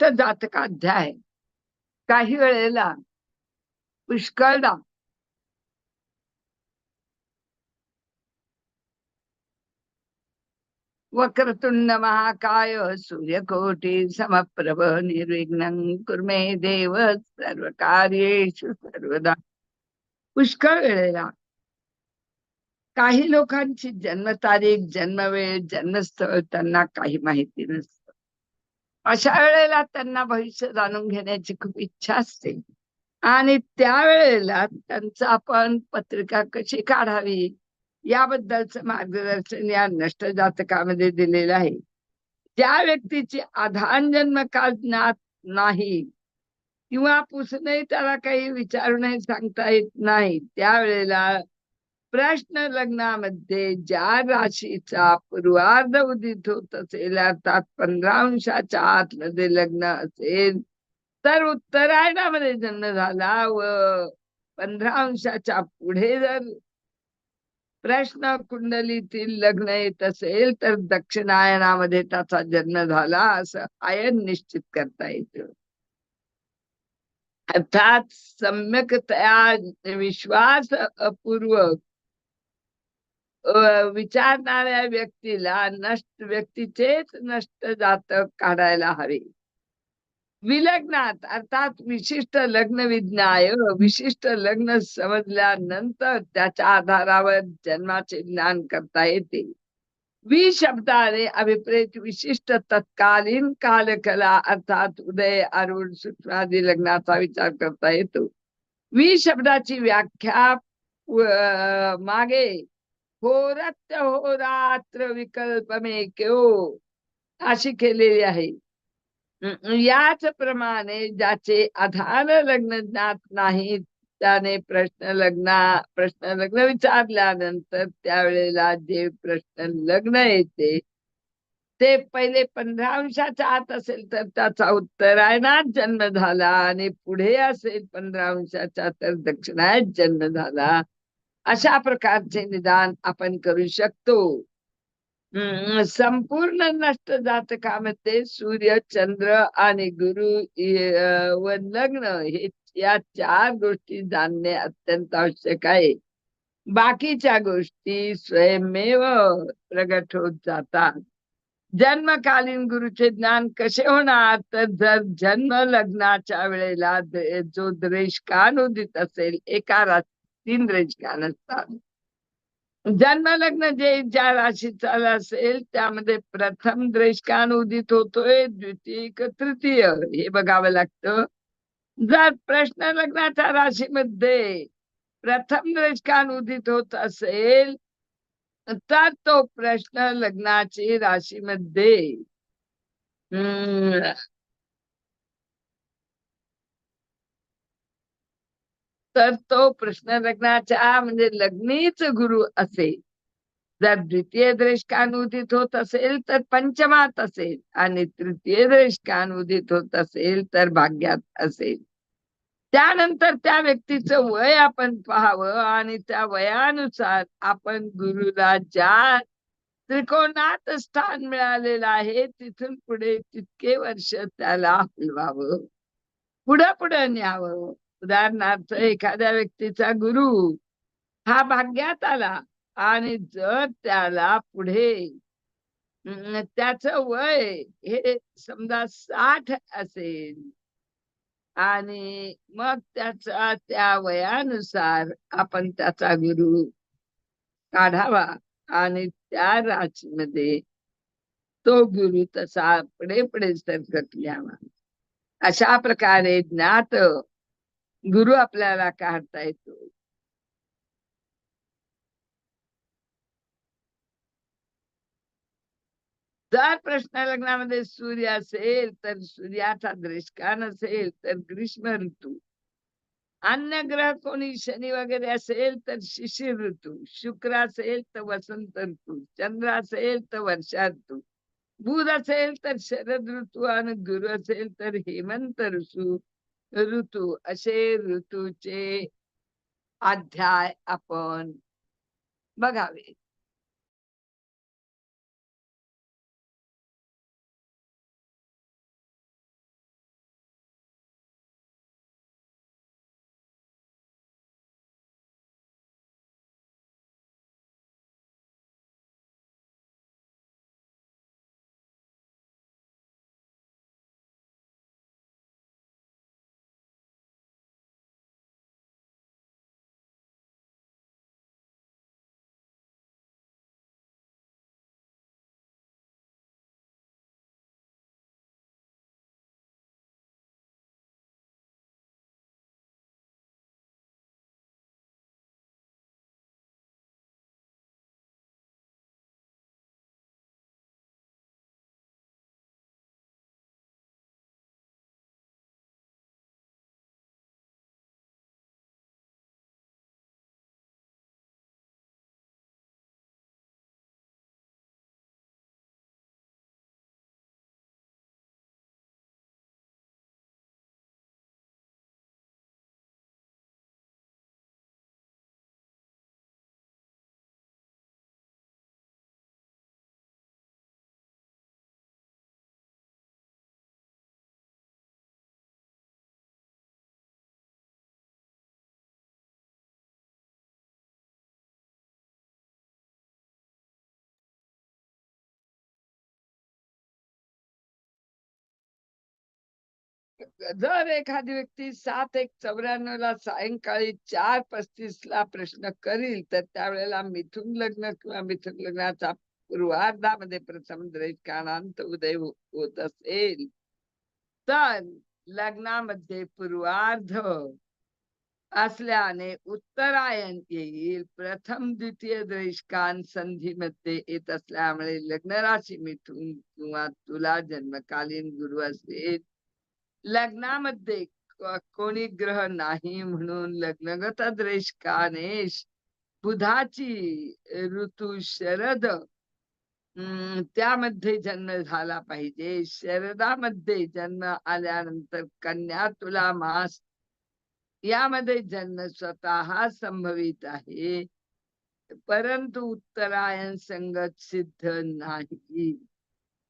अष्ट जातकाध्याय काही वेळेला पुष्कळदा वक्रतुंड महाकाय सूर्यकोटी समप्रभ निर्विघ्न कुर्मे देव सर्व कार्येषु सर्वदा. पुष्कळ वेळेला. काही लोकांची जन्मतारीख जन्मवेळ जन्मस्थळ त्यांना काही माहिती नसते. अशा वेळेला त्यांना भविष्य जाणून घेण्याची खूप इच्छा असते. आणि त्यावेळेला त्यांचं आपण पत्रिका कशी काढावी याबद्दलचं मार्गदर्शन या नष्ट जातकामध्ये दिलेलं आहे. ज्या व्यक्तीची आधान जन्म काल ज्ञात नाही किंवा पुसणही त्याला काही विचारूनही सांगता येत नाही त्यावेळेला प्रश्न लग्नामध्ये ज्या राशीचा पूर्वार्ध उदित होत असेल अर्थात पंधरा अंशाच्या आतमध्ये लग्न असेल तर उत्तरायणामध्ये जन्म झाला व पंधरा अंशाच्या पुढे जर प्रश्न कुंडलीतील लग्न येत असेल तर दक्षिणायनामध्ये त्याचा जन्म झाला असं आयन निश्चित करता येत. अर्थात सम्यकतया विश्वास अपूर्वक विचारणाऱ्या व्यक्तीला नष्ट व्यक्तीचेच नष्ट जातक काढायला हवे. विलग्नात अर्थात विशिष्ट लग्न विज्ञाय विशिष्ट लग्न समजल्यानंतर त्याच्या आधारावर जन्माचे ज्ञान करता येते. वि शब्दाने अभिप्रेत विशिष्ट तत्कालीन कालकला अर्थात उदय अरुण सूत्रादी लग्नाचा विचार करता येतो. वि शब्दाची व्याख्या मागे होरत्य होरात्र विकल्प मे क्यो? अशी केलेली आहे. याच प्रमाणे ज्याचे आधार लग्न ज्ञात नाही त्याने प्रश्न लग्न प्रश्न लग्न विचारल्यानंतर त्यावेळेला जे प्रश्न लग्न येते ते पहिले पंधरा अंशाच्या आत असेल तर त्याचा उत्तरायणात जन्म झाला आणि पुढे असेल पंधरा अंशाचा तर दक्षिणायत जन्म झाला. अशा प्रकारचे निदान आपण करू शकतो. संपूर्ण नष्ट जातकामध्ये सूर्य चंद्र आणि गुरु व लग्न हे या चार गोष्टी जाणणे अत्यंत आवश्यक आहे. बाकीच्या गोष्टी स्वयंमेव प्रगट होत जातात. जन्मकालीन गुरुचे ज्ञान कसे होणार? तर जर जन्म लग्नाच्या वेळेला जो द्रेशकान उदित असेल एका तीन द्रेशकान असतात जन्म लग्न जे ज्या राशीचा असेल त्यामध्ये प्रथम द्रेष्कान उदित होतोय द्वितीय तृतीय. हे बघावं लागतं. जर प्रश्न लग्नाच्या राशीमध्ये प्रथम द्रेष्कान उदित होत असेल तर तो प्रश्न लग्नाची राशीमध्ये तर तो प्रश्न लग्नाच्या म्हणजे लग्नीच गुरु असेल. जर द्वितीय द्रेष्कानुदित होत असेल तर पंचमात असेल आणि तृतीय द्रेष्कानुदित होत असेल तर भाग्यात असेल. त्यानंतर त्या व्यक्तीचं वय आपण पाहावं आणि त्या वयानुसार आपण गुरुला ज्या त्रिकोणात स्थान मिळालेलं आहे तिथून पुढे तितके वर्ष त्याला हलवावं. पुढं पुढं न्यावं. उदाहरणार्थ एखाद्या व्यक्तीचा गुरु हा भाग्यात आला आणि जर त्याला पुढे त्याच वय हे समजा साठ असेल आणि मग त्याचा त्या वयानुसार आपण त्याचा गुरु काढावा आणि त्या राशीमध्ये तो गुरु तसा पुढे पुढे सरकत घ्यावा अशा प्रकारे ज्ञात गुरु आपल्याला काढता येतो. जर प्रश्न लग्नामध्ये सूर्य असेल तर सूर्याचा दृष्कान असेल तर ग्रीष्म ऋतू. अन्य ग्रह कोणी शनी वगैरे असेल तर शिशिर ऋतू. शुक्र असेल तर वसंत ऋतू. चंद्र असेल तर वर्षा ऋतू. बुध असेल तर शरद ऋतू. आणि गुरु असेल तर हेमंत ऋतू. ऋतू असे ऋतूचे अध्याय आपण बघावे जर एखादी व्यक्ती सात एक चौऱ्याण्णव ला सायंकाळी चार पस्तीस ला प्रश्न करील तर त्यावेळेला मिथुन लग्न किंवा मिथुन लग्नाचा पूर्वार्धामध्ये प्रथम कानांत उदय हो-, होत असेल. तर लग्नामध्ये पूर्वार्ध असल्याने उत्तरायण येईल. प्रथम द्वितीय द्वेषकान संधीमध्ये येत असल्यामुळे लग्न राशी मिथून किंवा तुला जन्मकालीन गुरु असेल. लग्नामध्ये कोणी ग्रह नाही म्हणून लग्नगत द्वेषकानेश बुधाची ऋतू शरद. त्यामध्ये जन्म झाला पाहिजे. शरदामध्ये जन्म आल्यानंतर कन्या तुला मास. यामध्ये जन्म स्वतः संभवित आहे. परंतु उत्तरायण संगत सिद्ध नाही.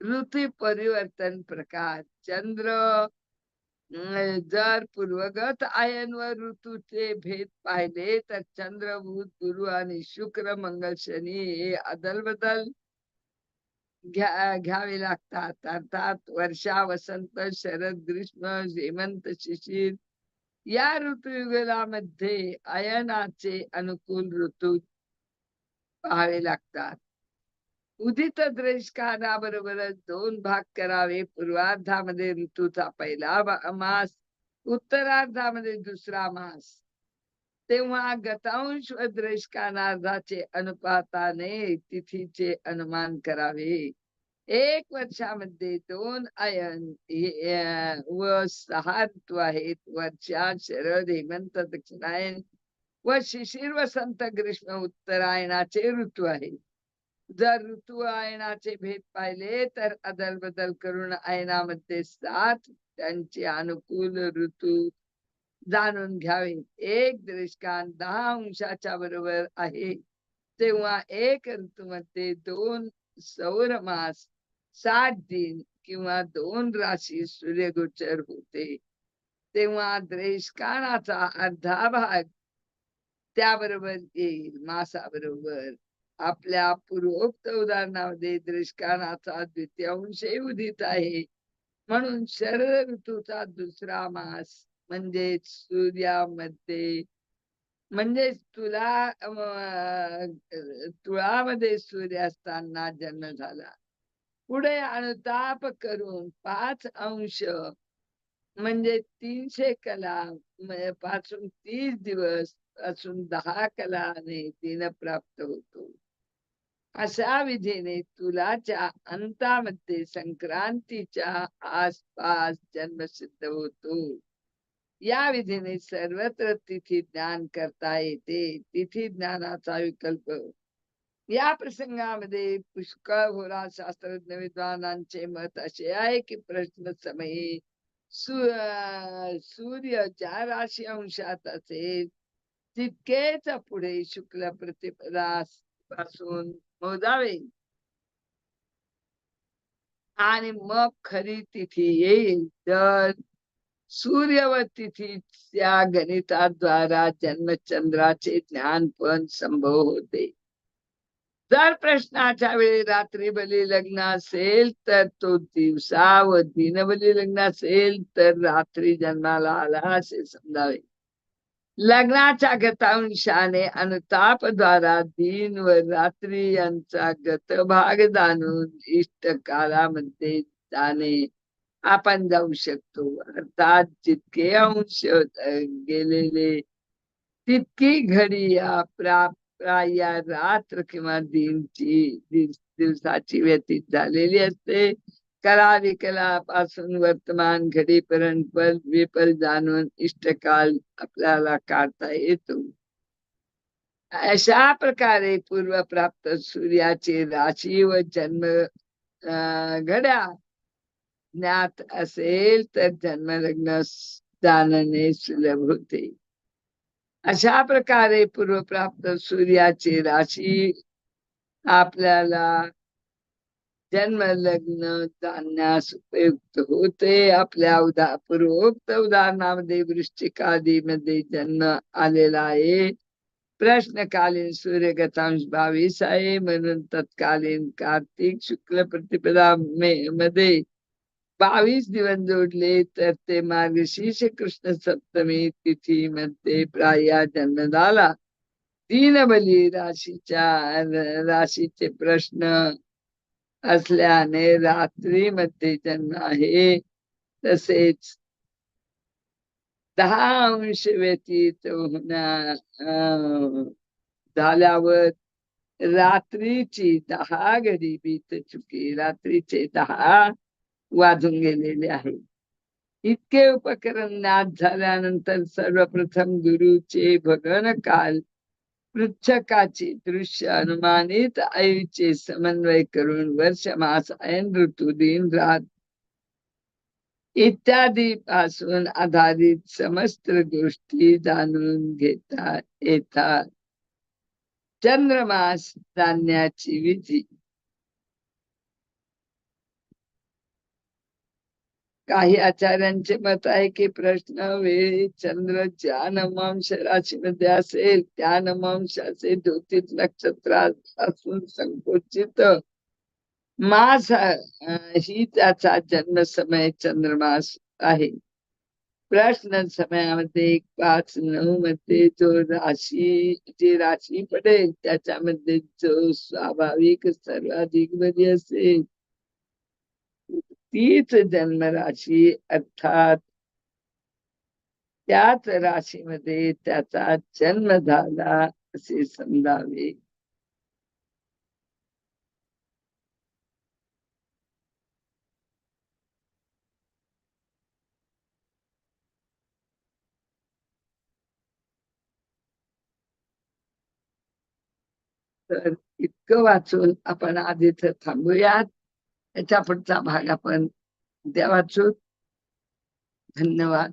ऋतू परिवर्तन प्रकार. चंद्र जर पूर्वगत आयन व ऋतूचे भेद पाहिले तर चंद्र बुध गुरु आणि शुक्र मंगल शनी हे अदल बदल घ्या घ्यावे लागतात. अर्थात वर्षा वसंत शरद ग्रीष्म हेमंत शिशिर या ऋतुयुगलामध्ये अयनाचे अनुकूल ऋतू पाहावे लागतात. उदित बरोबरच दोन भाग करावे. पूर्वार्धामध्ये ऋतूचा पहिला मास उत्तरार्धामध्ये दुसरा मास. तेव्हा गतांश व द्रेष्कानार्धाचे अनुपाताने तिथीचे अनुमान करावे. एक वर्षामध्ये दोन अयन व सहा ऋतू आहेत. वर्षा शरद हेमंत दक्षिणायन व शिशिर वसंत ग्रीष्म उत्तरायणाचे ऋतू आहेत. जर ऋतू आयनाचे भेद पाहिले तर अदल बदल करून आयनामध्ये सात त्यांचे अनुकूल ऋतू जाणून घ्यावे. एक दृष्कान दहा अंशाच्या बरोबर आहे. तेव्हा एक ऋतूमध्ये दोन सौर मास सात दिन किंवा दोन राशी सूर्यगोचर होते. तेव्हा द्रेशकानाचा अर्धा भाग त्याबरोबर येईल मासाबरोबर. आपल्या पूर्वोक्त उदाहरणामध्ये द्रेशकानाचा द्वितीयांश उदित आहे. म्हणून शरद ऋतूचा दुसरा मास म्हणजे सूर्यामध्ये म्हणजे तुला तुळामध्ये सूर्य असताना जन्म झाला. पुढे अनुताप करून पाच अंश म्हणजे तीनशे कला पासून तीस दिवसपासून दहा कलाने दिन प्राप्त होतो. अशा विधीने तुलाच्या अंतामध्ये संक्रांतीच्या आसपास जन्म सिद्ध होतो. या विधीने सर्वत्र तिथी ज्ञान करता येते. तिथी ज्ञानाचा विकल्प. या प्रसंगामध्ये पुष्कळ होरा शास्त्रज्ञ विद्वानांचे मत असे आहे की प्रश्न समयी सूर्य ज्या राशी अंशात असेल तितकेच पुढे शुक्ल प्रतिपदा पासून मोजावे आणि मग खरी तिथी येईल. तर सूर्य व तिथीच्या गणिताद्वारा जन्मचंद्राचे ज्ञान पण संभव होते. जर प्रश्नाच्या वेळी रात्री बली लग्न असेल तर तो दिवसा व दिनबली लग्न असेल तर रात्री जन्माला आला असे समजावे. लग्नाच्या गतांशाने अनुतापद्वारा दिन व रात्री यांचा गत भाग जाणून इष्ट काळामध्ये जाणे आपण जाऊ शकतो. अर्थात जितके अंश गेलेले तितकी घडी या प्रा या रात्र किंवा दिनची दिवसाची व्यतीत झालेली असते. कला विकलापासून वर्तमान घडीपर्यंत पल विपल जाणून इष्टकाल आपल्याला काढता येतो. अशा प्रकारे पूर्वप्राप्त सूर्याची राशी व जन्म घड्या ज्ञात असेल तर जन्मलग्न जाणणे सुलभ होते. अशा प्रकारे पूर्वप्राप्त सूर्याची राशी आपल्याला जन्म लग्न जाणण्यास उपयुक्त होते. आपल्या उदा पूर्वोक्त उदाहरणामध्ये वृश्चिकादीमध्ये जन्म आलेला आहे. प्रश्नकालीन सूर्यगतांश बावीस आहे. म्हणून तत्कालीन कार्तिक शुक्ल प्रतिपदा मध्ये बावीस दिवस जोडले तर ते मार्गशीर्ष कृष्ण सप्तमी तिथी मध्ये प्राया जन्म झाला. दीनबली राशीच्या राशीचे प्रश्न असल्याने रात्रीमध्ये जन्म आहे तसेच दहा अंश व्यतीत होणार अं, झाल्यावर रात्रीची दहा घडी बीत चुकी रात्रीचे दहा वाजून गेलेले आहे. इतके उपकरण नाश झाल्यानंतर सर्वप्रथम गुरुचे भगन काल पृच्छकाची दृश्य अनुमानित आयुचे समन्वय करून वर्ष मास ऐन ऋतू दिन रात इत्यादी पासून आधारित समस्त गोष्टी जाणून घेता येतात. चंद्रमास जाणण्याची विधी काही आचार्यांचे मत आहे की प्रश्न वेळी चंद्र ज्या नमांश राशीमध्ये असेल त्या नमांशाचे ज्योतिष नक्षत्रापासून संकोचित. मास ही त्याचा जन्म समय चंद्रमास आहे. प्रश्न समयामध्ये एक पाच नऊ मध्ये जो राशी जी राशी पडेल त्याच्यामध्ये जो स्वाभाविक सर्वाधिक बरी असेल तीच जन्म राशी अर्थात त्याच राशीमध्ये त्याचा जन्म झाला असे समजावे. तर इतकं वाचून आपण आधी तर थांबूयात. याच्या पुढचा भाग आपण उद्या वाचू धन्यवाद.